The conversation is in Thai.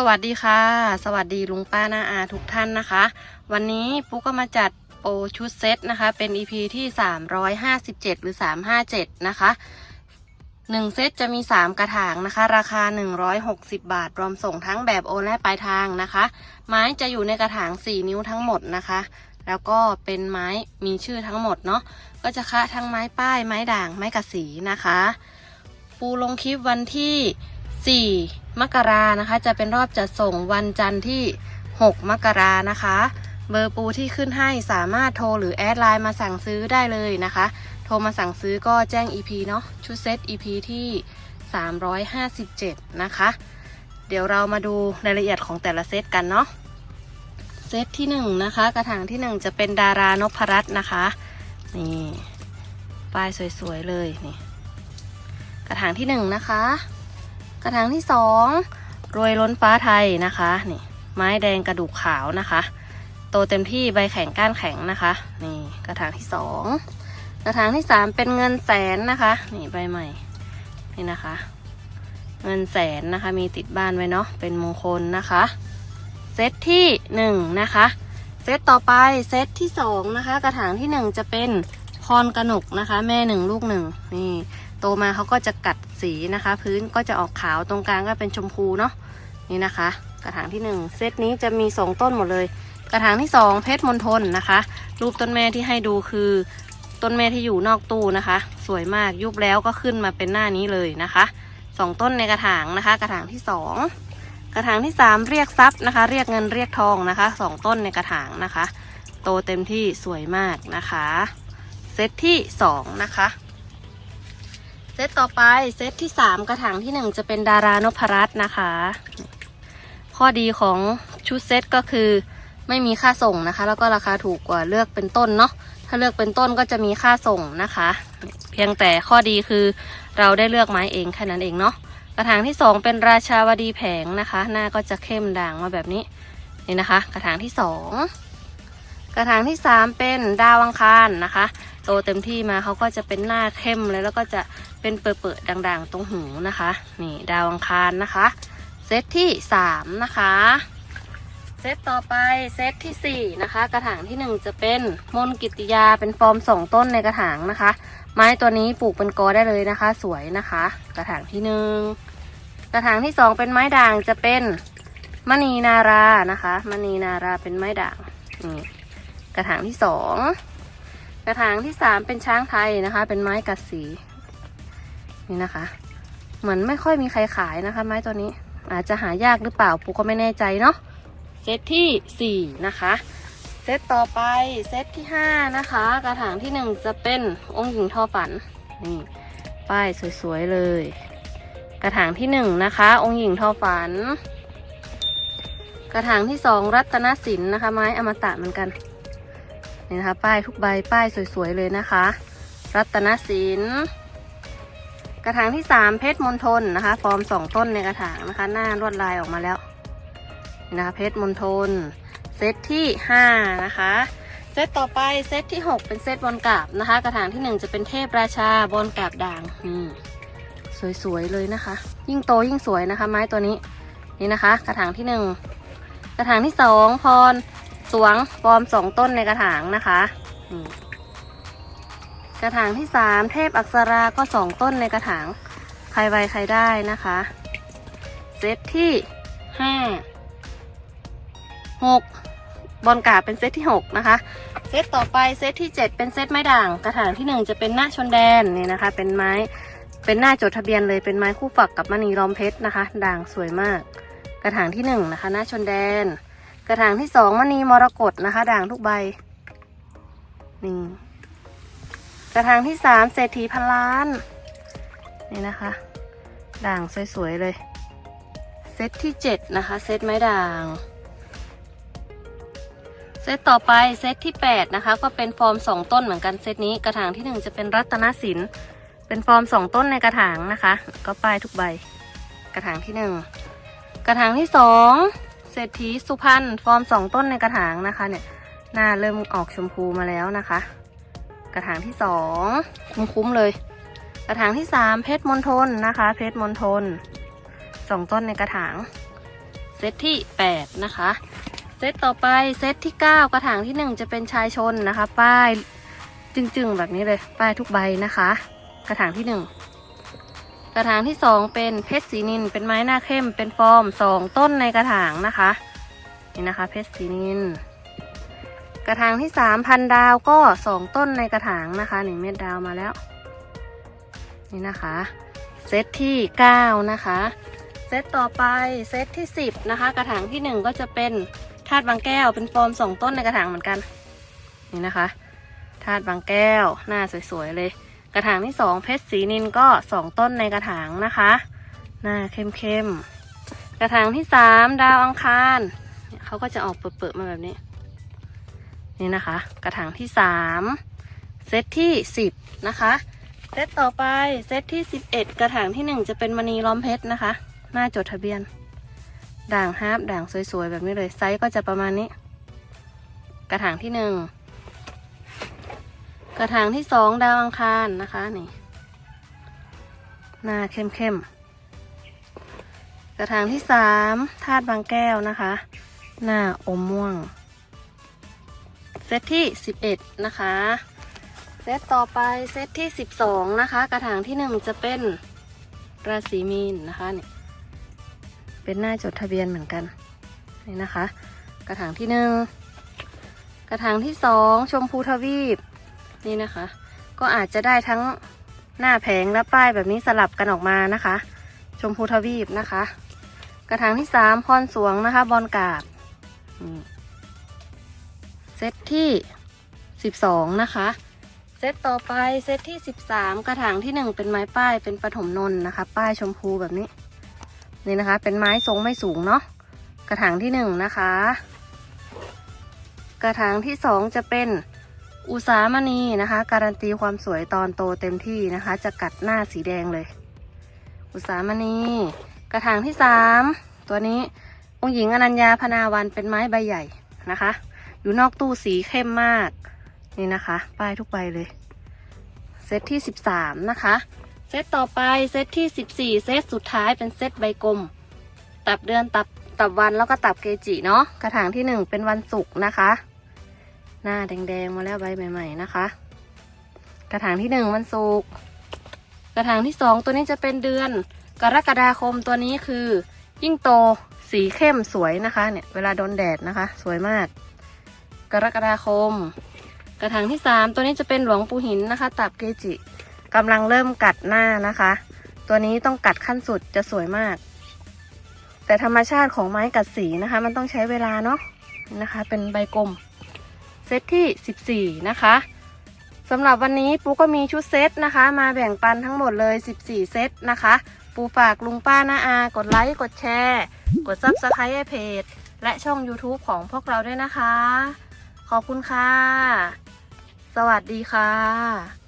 สวัสดีค่ะ สวัสดีลุงป้าน้าอาทุกท่านนะคะ วันนี้ปุ๊กก็มาจัดโปรชุดเซตนะคะ เป็น EP ที่ 357 หรือ 357 นะคะ 1 เซตจะมี 3 กระถางนะคะ ราคา 160 บาท รวมส่งทั้งแบบโอนและปลายทางนะคะ ไม้จะอยู่ในกระถาง 4 นิ้วทั้งหมดนะคะ แล้วก็เป็นไม้มีชื่อทั้งหมดเนาะก็จะคะทั้งไม้ป้ายไม้ด่างไม้กระสีนะคะ ปูลงคลิปวันที่ 4 มกรานะคะ จะเป็นรอบจัดส่งวันจันทร์ที่ 6 มกรานะคะ เบอร์ปูที่ขึ้นให้สามารถโทรหรือแอดไลน์มาสั่งซื้อได้เลยนะคะ โทรมาสั่งซื้อก็แจ้ง EP เนาะชุดเซต EP ที่ 357 นะคะ เดี๋ยวเรามาดูรายละเอียดของแต่ละเซตกันเนาะเซตที่1นะคะ กระถางที่ 1 จะเป็นดารานพรัตน์นะคะนี่ป้ายสวยๆเลยนี่กระถางที่หนึ่งนะคะ กระถางที่สองรวยล้นฟ้าไทยนะคะนี่ไม้แดงกระดูกขาวนะคะ โตเต็มที่ใบแข็งก้านแข็งนะคะ นี่กระถางที่สองกระถางที่สามเป็นเงินแสนนะคะนี่ใบใหม่นี่นะคะ เงินแสนนะคะมีติดบ้านไว้เนาะเป็นมงคลนะคะเซตที่หนึ่งนะคะเซตต่อไปเซตที่สองนะคะ กระถางที่หนึ่งจะเป็นพรกระหนกนะคะ แม่หนึ่งลูกหนึ่งนี่โตมาเขาก็จะกัด สีนะคะ พื้นก็จะออกขาวตรงกลางก็เป็นชมพูเนาะนี่นะคะ กระถางที่หนึ่งเซตนี้จะมีสองต้นหมดเลย กระถางที่สองเพชรมณฑลนะคะ รูปต้นแม่ที่ให้ดูคือต้นแม่ที่อยู่นอกตู้นะคะ สวยมากยุบแล้วก็ขึ้นมาเป็นหน้านี้เลยนะคะสองต้นในกระถางนะคะ กระถางที่สองกระถางที่สามเรียกทรัพย์นะคะ เรียกเงินเรียกทองนะคะสองต้นในกระถางนะคะ โตเต็มที่สวยมากนะคะ เซตที่สองนะคะ เซตต่อไปเซตที่3กระถางที่1จะเป็นดารานพรัตน์นะคะ ข้อดีของชุดเซตก็คือไม่มีค่าส่งนะคะ แล้วก็ราคาถูกกว่าเลือกเป็นต้นเนาะถ้าเลือกเป็นต้นก็จะมีค่าส่งนะคะ เพียงแต่ข้อดีคือเราได้เลือกไม้เองแค่นั้นเองเนาะกระถางที่2เป็นราชาวดีแผงนะคะ หน้าก็จะเข้มด่างมาแบบนี้นี่นะคะ กระถางที่2กระถางที่3เป็นดาวอังคารนะคะ โตเต็มที่มาเขาก็จะเป็นหน้าเข้มเลยแล้วก็จะเป็นเปื่อยๆด่างๆ ตรงหูนะคะ นี่ดาวอังคารนะคะ เซตที่สามนะคะ เซตต่อไปเซตที่สี่นะคะ กระถางที่หนึ่งจะเป็นมนกิติยาเป็นฟอร์มสองต้นในกระถางนะคะ ไม้ตัวนี้ปลูกเป็นกอได้เลยนะคะ สวยนะคะ กระถางที่หนึ่งกระถางที่สองเป็นไม้ด่างจะเป็นมณีนารานะคะมณีนาราเป็นไม้ด่างนี่กระถางที่สอง กระถางที่สามเป็นช้างไทยนะคะ เป็นไม้กัดสีนี่นะคะ เหมือนไม่ค่อยมีใครขายนะคะ ไม้ตัวนี้อาจจะหายากหรือเปล่าปูก็ไม่แน่ใจเนาะเซตที่สี่นะคะเซตต่อไปเซตที่ห้านะคะ กระถางที่หนึ่งจะเป็นองค์หญิงทอฝันนี่ป้ายสวยๆเลย กระถางที่หนึ่งนะคะ องค์หญิงทอฝัน กระถางที่สองรัตนศิลป์นะคะ ไม้อมตะเหมือนกัน นี่นะคะ ป้ายทุกใบป้ายสวยๆเลยนะคะ รัตนศิลป์กระถางที่สามเพชรมณฑลนะคะ ฟอร์มสองต้นในกระถางนะคะ หน้าลวดลายออกมาแล้วนี่นะคะเพชรมณฑลเซตที่ห้านะคะเซตต่อไปเซตที่หกเป็นเซตบอลกาบนะคะ กระถางที่หนึ่งจะเป็นเทพราชาบอลกาบด่างสวยๆเลยนะคะ ยิ่งโตยิ่งสวยนะคะ ไม้ตัวนี้นี่นะคะ กระถางที่หนึ่งกระถางที่สองพร สวงฟอร์มสองต้นในกระถางนะคะกระถางที่สามเทพอักษราก็สองต้นในกระถาง ใครไวใครได้นะคะเซตที่ห้าหกบอลกาเป็นเซตที่หกนะคะ เซตต่อไปเซตที่เจ็ดเป็นเซตไม้ด่าง กระถางที่หนึ่งจะเป็นหน้าชนแดนนี่นะคะ เป็นไม้เป็นหน้าจดทะเบียนเลยเป็นไม้คู่ฝักกับมณีล้อมเพชรนะคะ ด่างสวยมาก กระถางที่หนึ่งนะคะ หน้าชนแดน กระถางที่สองมณีมรกตนะคะ ด่างทุกใบนี่กระถางที่สามเศรษฐีพันล้าน นี่นะคะ ด่างสวยๆเลย เซตที่เจ็ดนะคะ เซตไม้ด่าง เซตต่อไปเซตที่แปดนะคะ ก็เป็นฟอร์มสองต้นเหมือนกันเซตนี้กระถางที่หนึ่งจะเป็นรัตนศิลป์เป็นฟอร์มสองต้นในกระถางนะคะ ก็ป้ายทุกใบ กระถางที่หนึ่งกระถางที่สอง ศรษฐีสุพรรณฟอร์มสองต้นในกระถางนะคะ เนี่ย หน้าเริ่มออกชมพูมาแล้วนะคะ กระถางที่สองคุ้มๆเลย กระถางที่สามเพชรมณฑลนะคะ เพชรมณฑลสองต้นในกระถาง เซตที่8นะคะ เซตต่อไปเซตที่9กระถางที่1จะเป็นชายชนนะคะ ป้ายจึงๆแบบนี้เลย ป้ายทุกใบนะคะ กระถางที่1ก ระถางที่ 2 เป็นเพชรสีนินเป็นไม้หน้าเข้มเป็นฟอร์ม 2 ต้นในกระถางนะคะนี่นะคะเพชรสีนินกระถางที่3พันดาวก็ 2 ต้นในกระถางนะคะนี่เม็ดดาวมาแล้วนี่นะคะเซตที่ 9 นะคะเซตต่อไปเซตที่ 10 นะคะ กระถางที่ 1 ก็จะเป็นธาตุบางแก้วเป็นฟอร์ม 2 ต้นในกระถางเหมือนกัน นี่นะคะธาตุบางแก้วหน้าสวยๆเลย กระถางที่2เพชรสีนินก็2ต้นในกระถางนะคะหน้าเข้มๆ กระถางที่3ดาวอังคารเขาก็จะออกเปิดๆมาแบบนี้ นี่นะคะ กระถางที่3เซตที่10นะคะเซตต่อไปเซตที่11กระถางที่1จะเป็นมณีล้อมเพชรนะคะ หน้าจดทะเบียน ด่างฮาร์ปด่างสวยๆ แบบนี้เลยไซส์ก็จะประมาณนี้ กระถางที่1 กระถางที่2ดาวอังคารนะคะนี่หน้าเข้มๆกระถางที่3ธาตุบางแก้วนะคะ หน้าอมม่วง เซตที่11นะคะ เซตต่อไปเซตที่12นะคะ กระถางที่1จะเป็นราศีมีนนะคะนี่เป็นหน้าจดทะเบียนเหมือนกันนี่นะคะ กระถางที่1กระถางที่2ชมพูทวีป นี่นะคะ ก็อาจจะได้ทั้งหน้าแผงและป้ายแบบนี้สลับกันออกมานะคะ ชมพูทวีปนะคะ กระถางที่3พรสวงนะคะ บอลกาบเซตที่12นะคะเซตต่อไปเซตที่ 13 กระถางที่ 1 เป็นไม้ป้ายเป็นปฐมนนนะคะ ป้ายชมพูแบบนี้นี่นะคะ เป็นไม้ทรงไม่สูงเนาะกระถางที่ 1 นะคะ กระถางที่ 2 จะเป็น อุสามณีนะคะ การันตีความสวยตอนโตเต็มที่นะคะ จะกัดหน้าสีแดงเลย อุสามณี กระถางที่3ตัวนี้องค์หญิงอนัญญาพนาวันเป็นไม้ใบใหญ่นะคะ อยู่นอกตู้สีเข้มมากนี่นะคะ ป้ายทุกใบเลย เซตที่ 13 นะคะ เซตต่อไปเซตที่ 14 เซตสุดท้ายเป็นเซตใบกลม ตับเดือนตับตับวันแล้วก็ตับเกจิเนาะกระถางที่ 1 เป็นวันศุกร์นะคะ หน้าแดงๆมาแล้วใบใหม่ ๆ นะคะ กระถางที่1วันศุกร์กระถางที่2ตัวนี้จะเป็นเดือน กรกฎาคมตัวนี้คือ ยิ่งโตสีเข้มสวยนะคะเนี่ยเวลาโดนแดดนะคะ สวยมาก กรกฎาคม กระถางที่3ตัวนี้จะเป็นหลวงปู่หินนะคะ ตับเกจิกำลังเริ่มกัดหน้านะคะ ตัวนี้ต้องกัดขั้นสุดจะสวยมาก แต่ธรรมชาติของไม้กัดสีนะคะ มันต้องใช้เวลาเนาะนะคะ เป็นใบกลม เซตที่ 14 นะคะสำหรับวันนี้ปูก็มีชุดเซตนะคะ มาแบ่งปันทั้งหมดเลย 14 เซตนะคะ ปูฝากลุงป้าน้าอา กดไลค์ กดแชร์ กด Subscribe เพจ และช่อง YouTube ของพวกเราด้วยนะคะ ขอบคุณค่ะ สวัสดีค่ะ